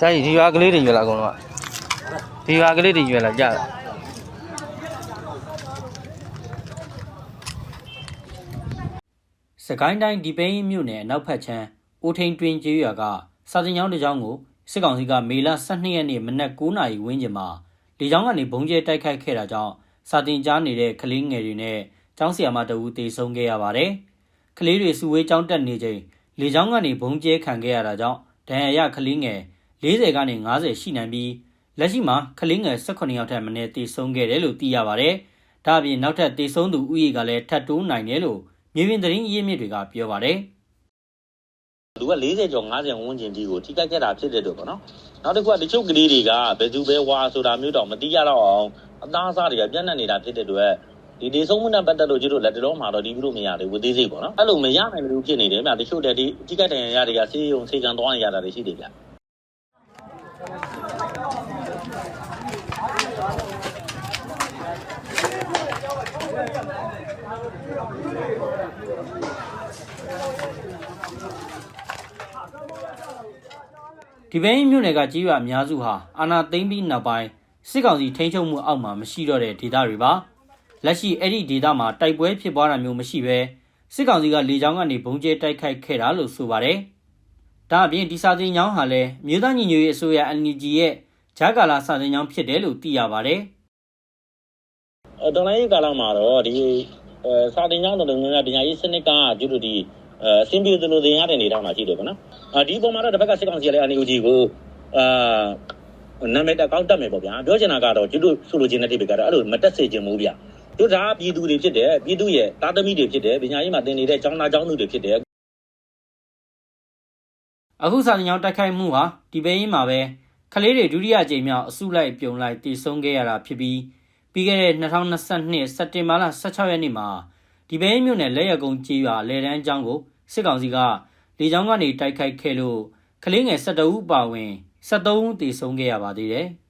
ဆိုင်ဒီရွာကလေးတွေရွယ်လာအကုန်လုံးကဒီရွာကလေးတွေရွယ်လာကြတယ်စကိုင်းတိုင်းဒီပိန်းမြို့နယ်အနောက်ဖက်ချမ်းအိုထိန်တွင်ကျေးရွာကစာတင်ကျောင်းတစ်ကျောင်းကိုစစ်ကောင်စီကမေလ12ရက်နေ့မနက်9:00နာရီဝန်းကျင်မှာလေကြောင်းကနေဘုံကျဲတိုက်ခိုက်ခဲ့တာကြောင့်စာတင်ကြားနေတဲ့ကလေးငယ်တွေနဲ့ကျောင်းဆရာမတအူးတေဆုံးခဲ့ရပါတယ်။ကလေးတွေစုဝေးကျောင်းတက်နေချိန်လေကြောင်းကနေဘုံကျဲခံခဲ့ရတာကြောင့်ဒဏ်ရာရကလေးငယ် 40ကနေ50ရှိနိုင်ပြီးလက်ရှိမှာကလေးငယ်18ယောက်ထက်မနည်းတေဆုံးခဲ့တယ်လို့သိရပါတယ်။ဒါအပြင်နောက်ထပ်တေဆုံးသူဥယေကလည်းထပ်တိုးနိုင်တယ်လို့မြေပြင်သတင်းရင်းမြစ်တွေကပြောပါတယ်။လူက40ကျော်50ဝန်းကျင်ကြီးကိုထိခိုက်ခဲ့တာဖြစ်တဲ့တော့ပေါ့နော်နောက်တစ်ခုကတချို့ကလေးတွေကဘယ်သူပဲဝါဆိုတာမျိုးတော့မသိရတော့အောင်အသားအစားတွေကပြန့်နှံ့နေတာဖြစ်တဲ့အတွက်ဒီဒေဆုံးမှုနဲ့ပတ်သက်လို့ကျတို့လက်တော်မှာတော့ဒီပြုလို့မရတယ်ဝသေးစိတ်ပေါ့နော်အဲ့လိုမရနိုင်ဘူးဖြစ်နေတယ်ဗျတချို့တဲ့ဒီထိခိုက်တဲ့ရရတွေကဆေးရုံဆေးကန်သွားနေရတာတွေရှိတယ်ဗျ ဒီဘင်းမြို့နယ်ကကြီးရွာအများစုဟာအာနာသိမ့်ပြီးနောက်ပိုင်းစစ်ကောင်စီထိန်းချုပ်မှုအောက်မှာမရှိတော့တဲ့ဒေသတွေပါလက်ရှိအဲ့ဒီဒေသမှာတိုက်ပွဲဖြစ်ပွားတာမျိုးမရှိဘဲစစ်ကောင်စီကလေကြောင်းကနေဘုံကျဲတိုက်ခိုက်ခဲ့တာလို့ဆိုပါတယ် ဒါအပြင်ဒီစာတင်ကျောင်းဟာလည်းမြို့သားညီညွတ်ရေးအစိုးရ NGO ရဲ့ဂျာကာလာစာတင်ကျောင်းဖြစ်တယ်လို့သိရပါတယ်အဲတော်လိုင်းရေးကာလမှာတော့ဒီအဲစာတင်ကျောင်းတော်တော်များများပညာရေးစနစ်ကကျတို့ဒီအဲအဆင်ပြေသလိုသင်ရတဲ့နေရာမှာရှိတယ်ပေါ့နော်အာဒီပုံမှာတော့တစ်ဖက်ကစစ်ကောင်စီကလည်း NUG ကိုအာနာမည်တက်ကောင်းတက်မယ်ပေါ့ဗျာပြောချင်တာကတော့ကျတို့ဆိုလိုချင်တဲ့တိပိကတော့အဲ့လိုမတက်စေချင်ဘူးဗျာတို့ဒါပြည်သူတွေဖြစ်တယ်ပြည်သူရဲ့တာသမီတွေဖြစ်တယ်ပညာရေးမှာသင်နေတဲ့ကျောင်းသားကျောင်းသူတွေဖြစ်တယ် အခုစာတင်ကျောင်းတိုက်ခိုက်မှုဟာဒီဘင်းမှာပဲကလေးတွေဒုတိယကြိမ်မြောက်အစုလိုက်ပြုံလိုက်တည်ဆုံးခဲ့ရတာဖြစ်ပြီးပြီးခဲ့တဲ့2022စက်တင်ဘာလ16ရက်နေ့မှာဒီဘင်းမြို့နယ်လက်ရကုန်းကြီးရွာလေတန်းကျောင်းကိုစစ်ကောင်စီကလေကြောင်းကနေတိုက်ခိုက်ခဲ့လို့ကလေးငယ်12ဦးပါဝင်73ဦးတည်ဆုံးခဲ့ရပါသေးတယ်။